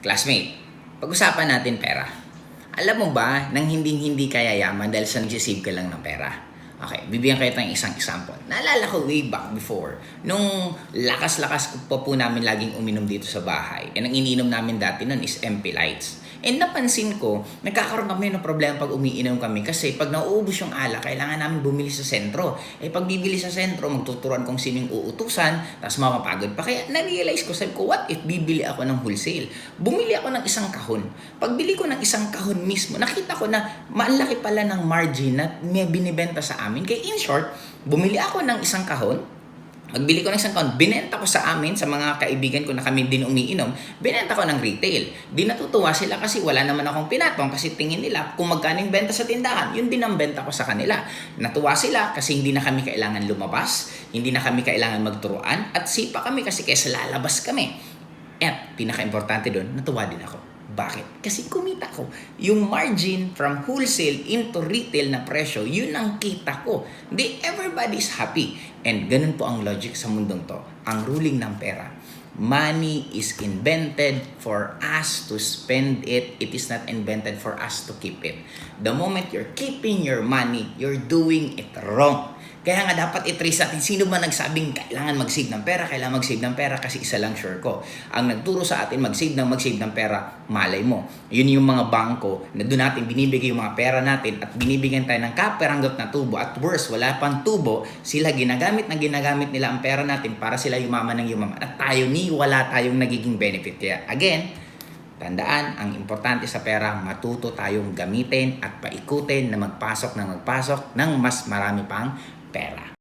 Classmate, pag-usapan natin pera. Alam mo ba nang hindi-hindi ka yayaman dahil sa nagsisave ka lang ng pera? Okay, bibigyan kayo ng isang example. Naalala ko way back before, nung lakas-lakas ko pa po namin laging uminom dito sa bahay. And ang iniinom namin dati nun is MP Lights. And napansin ko, nagkakaroon kami ng problema pag umiinom kami kasi pag nauubos yung ala, kailangan namin bumili sa sentro. Eh pag bibili sa sentro, magtuturuan kung sinong uutusan, tapos mapapagod pa. Kaya na-realize ko, sabi ko, what if bibili ako ng wholesale? Bumili ako ng isang kahon. Pagbili ko ng isang kahon mismo, nakita ko na malaki pala ng margin na may binibenta sa amin. Kaya in short, bumili ako ng isang kahon, Magbili ko ng isang kahon, binenta ko sa amin, sa mga kaibigan ko na kami din umiinom, binenta ko ng retail. Di natutuwa sila kasi wala naman akong pinatong kasi tingin nila kung magkano benta sa tindahan, yun din ang benta ko sa kanila. Natuwa sila kasi hindi na kami kailangan lumabas, hindi na kami kailangan magturuan, at sipa kami kasi kesa lalabas kami. At pinaka-importante doon, natuwa din ako. Bakit? Kasi kumita ko. Yung margin from wholesale into retail na presyo, yun ang kita ko. Di everybody is happy. And ganun po ang logic sa mundong to. Ang ruling ng pera. Money is invented for us to spend it. It is not invented for us to keep it. The moment you're keeping your money, you're doing it wrong. Kaya nga dapat i-trace natin sino ba nagsabing kailangan mag-save ng pera, kailangan mag-save ng pera kasi isa lang sure ko. Ang nagturo sa atin mag-save ng mag-save ng pera, malay mo. Yun yung mga bangko na doon natin binibigay yung mga pera natin at binibigyan tayo ng kaperanggot na tubo. At worse, wala pang tubo, sila ginagamit na ginagamit nila ang pera natin para sila yumaman ng yumaman. At tayo ni wala tayong nagiging benefit. Kaya again, Tandaan, ang importante sa pera, matuto tayong gamitin at paikutin na magpasok na magpasok ng mas marami pang pera.